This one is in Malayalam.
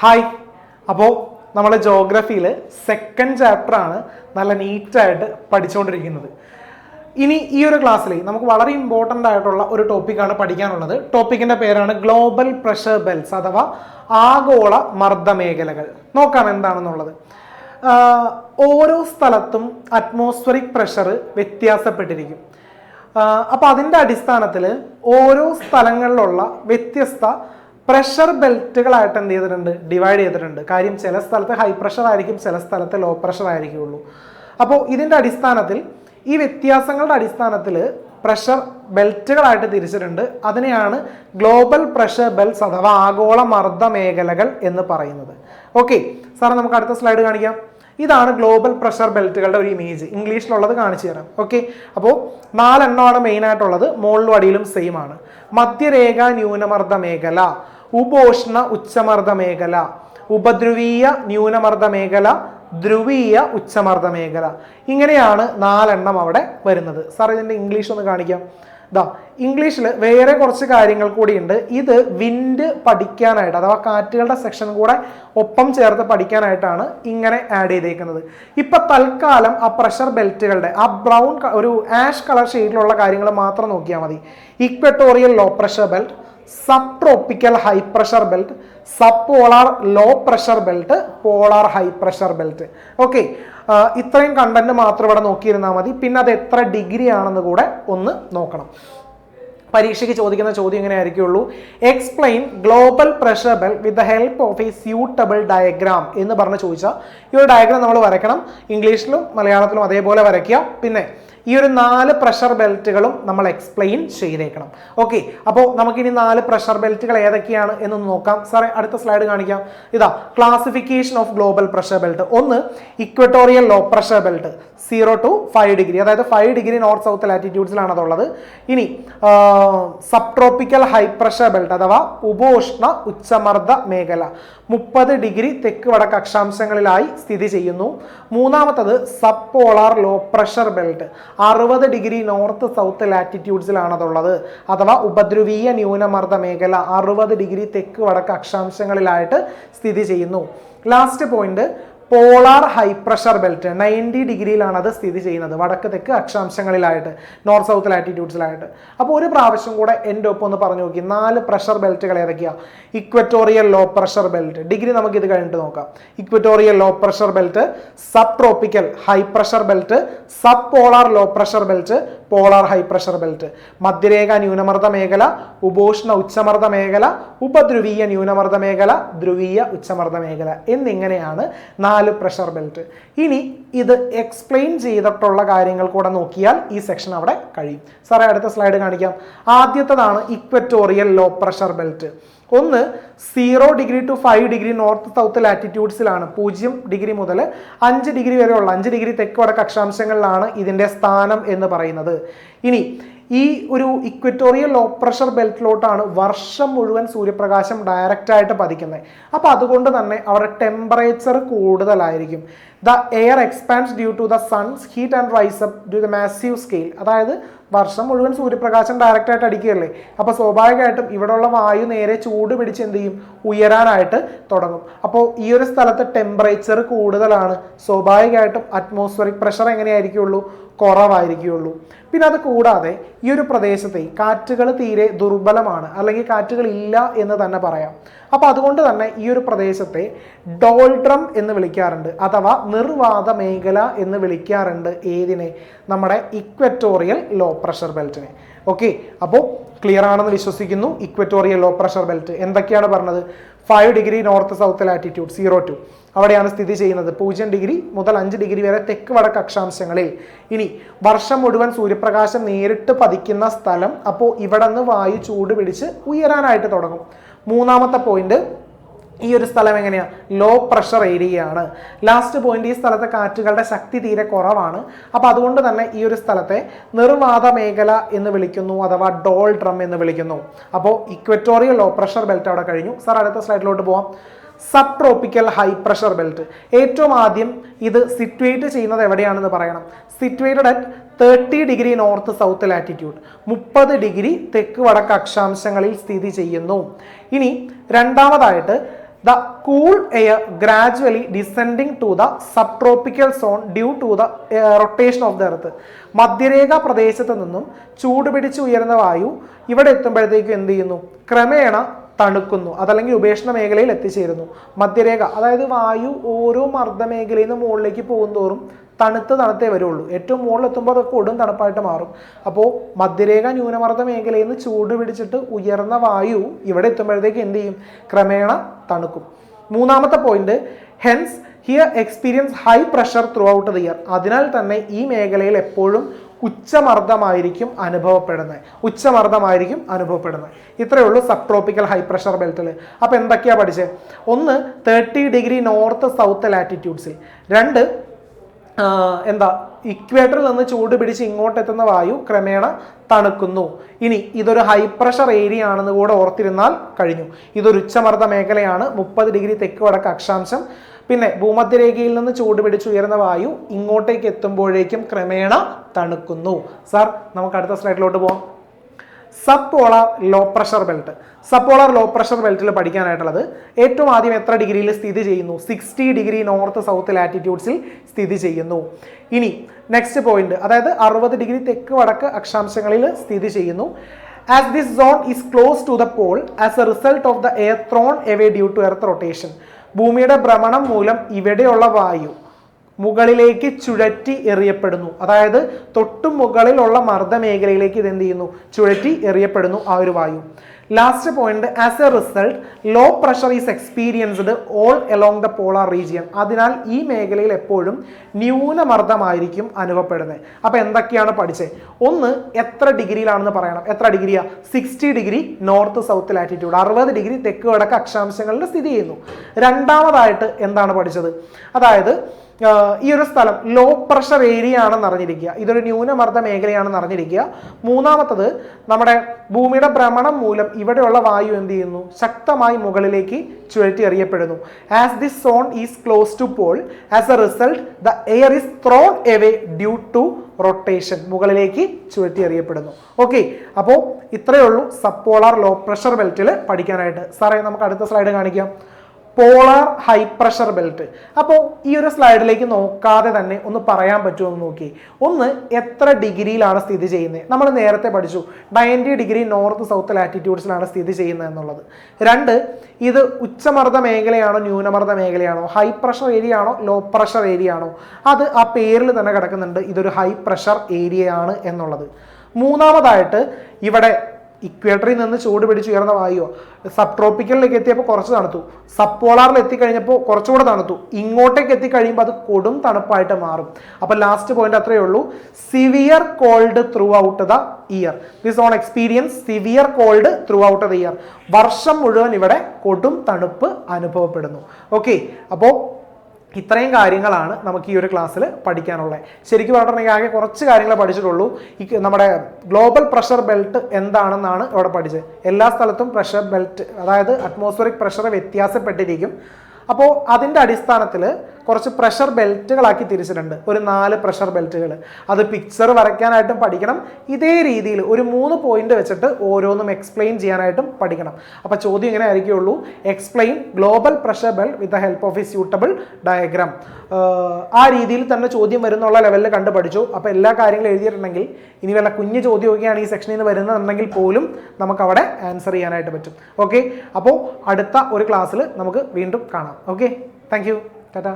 ഹായ് അപ്പോൾ നമ്മളെ ജോഗ്രഫിയിൽ സെക്കൻഡ് ചാപ്റ്റർ ആണ് നല്ല നീറ്റായിട്ട് പഠിച്ചുകൊണ്ടിരിക്കുന്നത് ഇനി ഈ ഒരു ക്ലാസ്സിൽ നമുക്ക് വളരെ ഇമ്പോർട്ടന്റ് ആയിട്ടുള്ള ഒരു ടോപ്പിക്കാണ് പഠിക്കാനുള്ളത്. ടോപ്പിക്കിന്റെ പേരാണ് ഗ്ലോബൽ പ്രഷർ ബെൽസ് അഥവാ ആഗോള മർദ്ദമേഖലകൾ. നോക്കാം എന്താണെന്നുള്ളത്. ഓരോ സ്ഥലത്തും അറ്റ്മോസ്ഫറിക് പ്രഷർ വ്യത്യാസപ്പെട്ടിരിക്കും. അപ്പോൾ അതിന്റെ അടിസ്ഥാനത്തിൽ ഓരോ സ്ഥലങ്ങളിലുള്ള വ്യത്യസ്ത പ്രഷർ ബെൽറ്റുകളായിട്ട് എന്ത് ചെയ്തിട്ടുണ്ട്? ഡിവൈഡ് ചെയ്തിട്ടുണ്ട്. കാര്യം ചില സ്ഥലത്ത് ഹൈ പ്രഷർ ആയിരിക്കും ചില സ്ഥലത്ത് ലോ പ്രഷർ ആയിരിക്കുള്ളൂ. അപ്പോൾ ഇതിന്റെ അടിസ്ഥാനത്തിൽ ഈ വ്യത്യാസങ്ങളുടെ അടിസ്ഥാനത്തിൽ പ്രഷർ ബെൽറ്റുകളായിട്ട് തിരിച്ചിട്ടുണ്ട്. അതിനെയാണ് ഗ്ലോബൽ പ്രഷർ ബെൽറ്റ്സ് അഥവാ ആഗോള മർദ്ദ മേഖലകൾ എന്ന് പറയുന്നത്. ഓക്കെ സാറെ നമുക്ക് അടുത്ത സ്ലൈഡ് കാണിക്കാം. ഇതാണ് ഗ്ലോബൽ പ്രഷർ ബെൽറ്റുകളുടെ ഒരു ഇമേജ് ഇംഗ്ലീഷിലുള്ളത് കാണിച്ചു തരാം. ഓക്കെ അപ്പോൾ നാലെണ്ണമാണ് മെയിനായിട്ടുള്ളത് മുകളിലും അടിയിലും സെയിം ആണ്. മധ്യരേഖ ന്യൂനമർദ്ദ മേഖല. ഉപോഷ്ണ ഉച്ചമർദ്ദ മേഖല ഉപദ്രുവീയ ന്യൂനമർദ്ദ മേഖല ധ്രുവീയ ഉച്ചമർദ്ദ മേഖല ഇങ്ങനെയാണ് നാലെണ്ണം അവിടെ വരുന്നത്. സാർ ഇതിന്റെ ഇംഗ്ലീഷ് ഒന്ന് കാണിക്കാം. ദാ ഇംഗ്ലീഷിൽ വേറെ കുറച്ച് കാര്യങ്ങൾ കൂടിയുണ്ട്. ഇത് വിൻഡ് പഠിക്കാനായിട്ട് അഥവാ കാറ്റുകളുടെ സെക്ഷൻ കൂടെ ഒപ്പം ചേർത്ത് പഠിക്കാനായിട്ടാണ് ഇങ്ങനെ ആഡ് ചെയ്തേക്കുന്നത്. ഇപ്പം തൽക്കാലം ആ പ്രഷർ ബെൽറ്റുകളുടെ ആ ബ്രൗൺ ഒരു ആഷ് കളർ ഷെയ്ഡിലുള്ള കാര്യങ്ങൾ മാത്രം നോക്കിയാൽ മതി. Equatorial low pressure belt sub tropical high pressure belt sub polar low pressure belt polar high pressure belt okay ഇത്രയും കണ്ടന്റ് മാത്രം ഇവിടെ നോക്കിയിരുന്നാൽ മതി. പിന്നെ അത് എത്ര ഡിഗ്രി ആണെന്ന് കൂടെ ഒന്ന് നോക്കണം. പരീക്ഷയ്ക്ക് ചോദിക്കുന്ന ചോദ്യം ഇങ്ങനെ ആയിരിക്കുള്ളൂ. Explain global pressure belt with the help of a suitable diagram എന്ന് പറഞ്ഞ് ചോദിച്ചാൽ ഈ ഒരു ഡയഗ്രാം നമ്മൾ വരയ്ക്കണം. ഇംഗ്ലീഷിലും മലയാളത്തിലും അതേപോലെ വരയ്ക്കുക. പിന്നെ ഈ ഒരു നാല് പ്രഷർ ബെൽറ്റുകളും നമ്മൾ എക്സ്പ്ലെയിൻ ചെയ്തേക്കണം. ഓക്കെ അപ്പോൾ നമുക്കിനി നാല് പ്രഷർ ബെൽറ്റുകൾ ഏതൊക്കെയാണ് എന്ന് നോക്കാം. സാറേ അടുത്ത സ്ലൈഡ് കാണിക്കാം. ഇതാ classification of global pressure belt ഒന്ന് equatorial low pressure belt zero to five degree അതായത് ഫൈവ് ഡിഗ്രി നോർത്ത് സൗത്ത് ലാറ്റിറ്റ്യൂഡ്സിലാണ് അതുള്ളത്. ഇനി sub tropical high pressure belt അഥവാ ഉപോഷ്ണ ഉച്ചമർദ്ദ മേഖല. മുപ്പത് ഡിഗ്രി തെക്ക് വടക്ക് അക്ഷാംശങ്ങളിലായി സ്ഥിതി ചെയ്യുന്നു. മൂന്നാമത്തത് sub polar low pressure belt അറുപത് ഡിഗ്രി നോർത്ത് സൗത്ത് ലാറ്റിറ്റ്യൂഡ്സിലാണ് അതുള്ളത് അഥവാ ഉപദ്രവീയ ന്യൂനമർദ്ദ മേഖല അറുപത് ഡിഗ്രി തെക്ക് വടക്ക് അക്ഷാംശങ്ങളിലായിട്ട് സ്ഥിതി ചെയ്യുന്നു. Last point polar high pressure belt ninety ഡിഗ്രിയിലാണ് അത് സ്ഥിതി ചെയ്യുന്നത്. വടക്ക് തെക്ക് അക്ഷാംശങ്ങളിലായിട്ട് നോർത്ത് സൗത്ത് ലാറ്റിറ്റ്യൂഡ്സിലായിട്ട് അപ്പോൾ ഒരു പ്രാവശ്യം കൂടെ എന്റെ ഒപ്പം ഒന്ന് പറഞ്ഞു നോക്കി. നാല് പ്രഷർ ബെൽറ്റുകൾ ഏതൊക്കെയാണ് equatorial low pressure belt. Degree നമുക്ക് ഇത് കഴിഞ്ഞിട്ട് നോക്കാം. Equatorial low pressure belt sub tropical high pressure belt sub polar low pressure belt polar high pressure belt മധ്യരേഖ ന്യൂനമർദ്ദ മേഖല ഉപോഷ്ണ ഉച്ചമർദ്ദ മേഖല ഉപദ്രുവീയ ന്യൂനമർദ്ദ മേഖല ധ്രുവീയ ഉച്ചമർദ്ദ മേഖല എന്നിങ്ങനെയാണ് നാല് പ്രഷർ ബെൽറ്റ്. ഇനി ഇത് എക്സ്പ്ലെയിൻ ചെയ്തിട്ടുള്ള കാര്യങ്ങൾ കൂടെ നോക്കിയാൽ ഈ സെക്ഷൻ അവിടെ കഴിയും. സാറേ അടുത്ത സ്ലൈഡ് കാണിക്കാം. ആദ്യത്തതാണ് ഇക്വറ്റോറിയൽ ലോ പ്രഷർ ബെൽറ്റ് ഒന്ന് zero degree to five degree north south ലാറ്റിറ്റ്യൂഡ്സിലാണ് പൂജ്യം ഡിഗ്രി മുതൽ അഞ്ച് ഡിഗ്രി വരെയുള്ള അഞ്ച് ഡിഗ്രി തെക്ക് വടക്ക് അക്ഷാംശങ്ങളിലാണ് ഇതിന്റെ സ്ഥാനം എന്ന് പറയുന്നത്. ഇനി ഈ ഒരു ഇക്വറ്റോറിയൽ ലോ പ്രഷർ ബെൽറ്റിലോട്ടാണ് വർഷം മുഴുവൻ സൂര്യപ്രകാശം ഡയറക്റ്റ് ആയിട്ട് പതിക്കുന്നത്. അപ്പോൾ അതുകൊണ്ട് തന്നെ അവരുടെ ടെമ്പറേച്ചർ കൂടുതലായിരിക്കും. The air expands due to the sun's heat and rise up due the massive scale അതായത് വർഷം മുഴുവൻ സൂര്യപ്രകാശം ഡയറക്റ്റ് ആയിട്ട് അടിക്കുകയല്ലേ? അപ്പോൾ സ്വാഭാവികമായിട്ടും ഇവിടെയുള്ള വായു നേരെ ചൂട് പിടിച്ച് എന്ത് ചെയ്യും? ഉയരാനായിട്ട് തുടങ്ങും. അപ്പോൾ ഈ ഒരു സ്ഥലത്ത് ടെമ്പറേച്ചർ കൂടുതലാണ്. സ്വാഭാവികമായിട്ടും അറ്റ്മോസ്ഫറിക് പ്രഷർ എങ്ങനെയായിരിക്കുള്ളൂ? കുറവായിരിക്കുള്ളൂ പിന്നെ അത് കൂടാതെ ഈ ഒരു പ്രദേശത്തെ കാറ്റുകൾ തീരെ ദുർബലമാണ് അല്ലെങ്കിൽ കാറ്റുകൾ ഇല്ല എന്ന് തന്നെ പറയാം. അപ്പോൾ അതുകൊണ്ട് തന്നെ ഈ ഒരു പ്രദേശത്തെ ഡോൾഡ്രം എന്ന് വിളിക്കാറുണ്ട് അഥവാ നിർവാത മേഖല എന്ന് വിളിക്കാറുണ്ട് ഏതിനെ? നമ്മുടെ ഇക്വറ്റോറിയൽ ലോ പ്രഷർ ബെൽറ്റിനെ. ഓക്കെ അപ്പോൾ ക്ലിയർ ആണെന്ന് വിശ്വസിക്കുന്നു. ഇക്വറ്റോറിയൽ ലോ പ്രഷർ ബെൽറ്റ് എന്തൊക്കെയാണ് പറഞ്ഞത്? Five degree north south latitude zero to അവിടെയാണ് സ്ഥിതി ചെയ്യുന്നത്. പൂജ്യം ഡിഗ്രി മുതൽ അഞ്ച് ഡിഗ്രി വരെ തെക്ക് വടക്ക് അക്ഷാംശങ്ങളിൽ. ഇനി വർഷം മുഴുവൻ സൂര്യപ്രകാശം നേരിട്ട് പതിക്കുന്ന സ്ഥലം അപ്പോൾ ഇവിടെ നിന്ന് വായു ചൂട് പിടിച്ച് ഉയരാനായിട്ട് തുടങ്ങും. മൂന്നാമത്തെ പോയിന്റ് ഈ ഒരു സ്ഥലം എങ്ങനെയാണ് ലോ പ്രഷർ ഏരിയയാണ് ലാസ്റ്റ് പോയിന്റ് ഈ സ്ഥലത്തെ കാറ്റുകളുടെ ശക്തി തീരെ കുറവാണ്. അപ്പോൾ അതുകൊണ്ട് തന്നെ ഈ ഒരു സ്ഥലത്തെ നിർവാത മേഖല എന്ന് വിളിക്കുന്നു അഥവാ ഡോൾ ഡ്രം എന്ന് വിളിക്കുന്നു. അപ്പോൾ ഇക്വറ്റോറിയൽ ലോ പ്രഷർ ബെൽറ്റ് അവിടെ കഴിഞ്ഞു. സാർ അടുത്ത സ്ലൈഡിലോട്ട് പോവാം. Sub tropical high pressure belt ഏറ്റവും ആദ്യം ഇത് സിറ്റുവേറ്റ് ചെയ്യുന്നത് എവിടെയാണെന്ന് പറയണം. Situated at thirty degree north south latitude മുപ്പത് ഡിഗ്രി തെക്ക് വടക്ക് അക്ഷാംശങ്ങളിൽ സ്ഥിതി ചെയ്യുന്നു. ഇനി രണ്ടാമതായിട്ട് the cool air gradually descending to the sub tropical zone due to the rotation of the earth മധ്യരേഖ പ്രദേശത്ത് നിന്നും ചൂട് പിടിച്ച് ഉയർന്ന വായു ഇവിടെ എത്തുമ്പോഴത്തേക്കും എന്ത് ചെയ്യുന്നു? ക്രമേണ തണുക്കുന്നു. അതല്ലെങ്കിൽ ഉപേക്ഷണ മേഖലയിൽ എത്തിച്ചേരുന്നു. മധ്യരേഖ. അതായത് വായു ഓരോ മർദ്ദമേഖലയിൽ നിന്ന് മുകളിലേക്ക് പോകുന്തോറും തണുത്ത് തണുത്തേ വരുള്ളൂ. ഏറ്റവും മുകളിലെത്തുമ്പോൾ അതൊക്കെ കൊടും തണുപ്പായിട്ട് മാറും. അപ്പോൾ മധ്യരേഖ ന്യൂനമർദ്ദ മേഖലയിൽ നിന്ന് ചൂട് പിടിച്ചിട്ട് ഉയർന്ന വായു ഇവിടെ എത്തുമ്പോഴത്തേക്ക് എന്ത് ചെയ്യും? ക്രമേണ തണുക്കും. മൂന്നാമത്തെ point hence here experience high pressure throughout the year അതിനാൽ തന്നെ ഈ മേഖലയിൽ എപ്പോഴും ഉച്ചമർദ്ദമായിരിക്കും അനുഭവപ്പെടുന്നത്. ഉച്ചമർദ്ദമായിരിക്കും അനുഭവപ്പെടുന്നത്. ഇത്രയേ ഉള്ളൂ സബ് ട്രോപ്പിക്കൽ ഹൈ പ്രഷർ ബെൽറ്റിൽ അപ്പോൾ എന്തൊക്കെയാണ് പഠിച്ചത് ഒന്ന് തേർട്ടി ഡിഗ്രി നോർത്ത് സൗത്ത് ലാറ്റിറ്റ്യൂഡ്സിൽ രണ്ട് എന്താ ഇക്വേറ്ററിൽ നിന്ന് ചൂട് പിടിച്ച് ഇങ്ങോട്ട് എത്തുന്ന വായു ക്രമേണ തണുക്കുന്നു. ഇനി ഇതൊരു ഹൈ പ്രഷർ ഏരിയ ആണെന്ന് കൂടെ ഓർത്തിരുന്നാൽ കഴിഞ്ഞു. ഇതൊരു ഉച്ചമർദ്ദ മേഖലയാണ്. മുപ്പത് ഡിഗ്രി തെക്ക് വടക്ക് അക്ഷാംശം. പിന്നെ ഭൂമധ്യരേഖയിൽ നിന്ന് ചൂട് പിടിച്ച് ഉയർന്ന വായു ഇങ്ങോട്ടേക്ക് എത്തുമ്പോഴേക്കും ക്രമേണ തണുക്കുന്നു. സാർ നമുക്ക് അടുത്ത സ്ലൈഡിലോട്ട് പോവാം. Sub low pressure belt sub low pressure ബെൽറ്റിൽ പഠിക്കാനായിട്ടുള്ളത് ഏറ്റവും ആദ്യം എത്ര ഡിഗ്രിയിൽ സ്ഥിതി ചെയ്യുന്നു? സിക്സ്റ്റി ഡിഗ്രി നോർത്ത് സൗത്ത് ലാറ്റിറ്റ്യൂഡ്സിൽ സ്ഥിതി ചെയ്യുന്നു. ഇനി നെക്സ്റ്റ് പോയിന്റ് അതായത് അറുപത് ഡിഗ്രി തെക്ക് വടക്ക് അക്ഷാംശങ്ങളിൽ സ്ഥിതി ചെയ്യുന്നു. As this zone is close to the pole as a result of the air thrown away due to earth rotation ഭൂമിയുടെ ഭ്രമണം മൂലം ഇവിടെയുള്ള വായു മുകളിലേക്ക് ചുഴറ്റി എറിയപ്പെടുന്നു. അതായത് തൊട്ടു മുകളിലുള്ള മർദ്ദമേഖലയിലേക്ക് ഇത് എന്ത് ചെയ്യുന്നു? ചുഴറ്റി എറിയപ്പെടുന്നു ആ ഒരു വായു. Last point as a result low pressure is experienced all along the polar region അതിനാൽ ഈ മേഖലയിൽ എപ്പോഴും ന്യൂനമർദ്ദമായിരിക്കും അനുഭവപ്പെടുന്നത്. അപ്പോൾ എന്തൊക്കെയാണ് പഠിച്ചത് ഒന്ന് എത്ര ഡിഗ്രിയിലാണെന്ന് പറയണം. എത്ര ഡിഗ്രിയാ? Sixty degree north south latitude അറുപത് ഡിഗ്രി തെക്ക് വടക്ക് അക്ഷാംശങ്ങളിൽ സ്ഥിതി ചെയ്യുന്നു. രണ്ടാമതായിട്ട് എന്താണ് പഠിച്ചത്? അതായത് ഈ ഒരു സ്ഥലം ലോ പ്രഷർ ഏരിയ ആണെന്ന് അറിഞ്ഞിരിക്കുക. ഇതൊരു ന്യൂനമർദ്ദ മേഖലയാണെന്ന് അറിഞ്ഞിരിക്കുക. മൂന്നാമത്തത് നമ്മുടെ ഭൂമിയുടെ ഭ്രമണം മൂലം ഇവിടെയുള്ള വായു എന്ത് ചെയ്യുന്നു? ശക്തമായി മുകളിലേക്ക് ചുഴറ്റി എറിയപ്പെടുന്നു. As this zone is close to pole as a result the air is thrown away due to rotation മുകളിലേക്ക് ചുഴറ്റി എറിയപ്പെടുന്നു. ഓക്കെ അപ്പോൾ ഇത്രയേ ഉള്ളൂ. സപ്പോളാർ ലോ പ്രഷർ ബെൽറ്റിൽ പഠിക്കാനായിട്ട്. സാറേ നമുക്ക് അടുത്ത സ്ലൈഡ് കാണിക്കാം. Polar high pressure belt. അപ്പോൾ ഈ ഒരു സ്ലൈഡിലേക്ക് നോക്കാതെ തന്നെ ഒന്ന് പറയാൻ പറ്റുമോ എന്ന് നോക്കി. ഒന്ന് എത്ര ഡിഗ്രിയിലാണ് സ്ഥിതി ചെയ്യുന്നത്? നമ്മൾ നേരത്തെ പഠിച്ചു. നയന്റി ഡിഗ്രി നോർത്ത് സൗത്ത് ലാറ്റിറ്റ്യൂഡ്സിലാണ് സ്ഥിതി ചെയ്യുന്നത് എന്നുള്ളത്. രണ്ട് ഇത് ഉച്ചമർദ്ദ മേഖലയാണോ ന്യൂനമർദ്ദ മേഖലയാണോ? ഹൈ പ്രഷർ ഏരിയ ആണോ ലോ പ്രഷർ ഏരിയ ആണോ അത് ആ പേരിൽ തന്നെ കിടക്കുന്നുണ്ട് ഇതൊരു ഹൈ പ്രഷർ ഏരിയയാണ് എന്നുള്ളത്. മൂന്നാമതായിട്ട് ഇവിടെ ഇക്വേറ്ററിൽ നിന്ന് ചൂട് പിടിച്ചുയർന്ന വായുവോ? സബ് ട്രോപ്പിക്കലിലേക്ക് എത്തിയപ്പോൾ കുറച്ച് തണുത്തു. സബ് പോളാറിൽ എത്തിക്കഴിഞ്ഞപ്പോൾ കുറച്ചുകൂടെ തണുത്തു. ഇങ്ങോട്ടേക്ക് എത്തിക്കഴിയുമ്പോൾ അത് കൊടും തണുപ്പായിട്ട് മാറും. അപ്പോൾ ലാസ്റ്റ് പോയിന്റ് അത്രയേ ഉള്ളൂ. Severe cold throughout the year this on experience severe cold throughout the year വർഷം മുഴുവൻ ഇവിടെ കൊടും തണുപ്പ് അനുഭവപ്പെടുന്നു. ഓക്കെ അപ്പോൾ ഇത്രയും കാര്യങ്ങളാണ് നമുക്ക് ഈ ഒരു ക്ലാസ്സിൽ പഠിക്കാനുള്ളത്. ശരിക്കും പറഞ്ഞിട്ടുണ്ടെങ്കിൽ ആകെ കുറച്ച് കാര്യങ്ങൾ പഠിച്ചിട്ടുള്ളൂ. ഈ നമ്മുടെ ഗ്ലോബൽ പ്രഷർ ബെൽറ്റ് എന്താണെന്നാണ് ഇവിടെ പഠിച്ചത്. എല്ലാ സ്ഥലത്തും പ്രഷർ ബെൽറ്റ് അതായത് അറ്റ്മോസ്ഫിയറിക് പ്രഷർ വ്യത്യാസപ്പെട്ടിരിക്കും. അപ്പോൾ അതിന്റെ അടിസ്ഥാനത്തിൽ കുറച്ച് പ്രഷർ ബെൽറ്റുകളാക്കി തിരിച്ചിട്ടുണ്ട്. ഒരു നാല് പ്രഷർ ബെൽറ്റുകൾ അത് പിക്ചർ വരയ്ക്കാനായിട്ടും പഠിക്കണം. ഇതേ രീതിയിൽ ഒരു മൂന്ന് പോയിന്റ് വെച്ചിട്ട് ഓരോന്നും എക്സ്പ്ലെയിൻ ചെയ്യാനായിട്ടും പഠിക്കണം. അപ്പോൾ ചോദ്യം ഇങ്ങനെ ആയിരിക്കുള്ളൂ. Explain global pressure belt with the help of a suitable diagram ആ രീതിയിൽ തന്നെ ചോദ്യം വരുന്നുള്ള ലെവലിൽ കണ്ട് പഠിച്ചു അപ്പോൾ എല്ലാ കാര്യങ്ങളും എഴുതിയിട്ടുണ്ടെങ്കിൽ ഇനി വല്ല കുഞ്ഞ് ചോദ്യമൊക്കെയാണ് ഈ സെക്ഷനിൽ നിന്ന് വരുന്നതെന്നുണ്ടെങ്കിൽ പോലും നമുക്ക് അവിടെ ആൻസർ ചെയ്യാനായിട്ട് പറ്റും. ഓക്കെ അപ്പോൾ അടുത്ത ഒരു ക്ലാസ്സിൽ നമുക്ക് വീണ്ടും കാണാം. Okay thank you Tata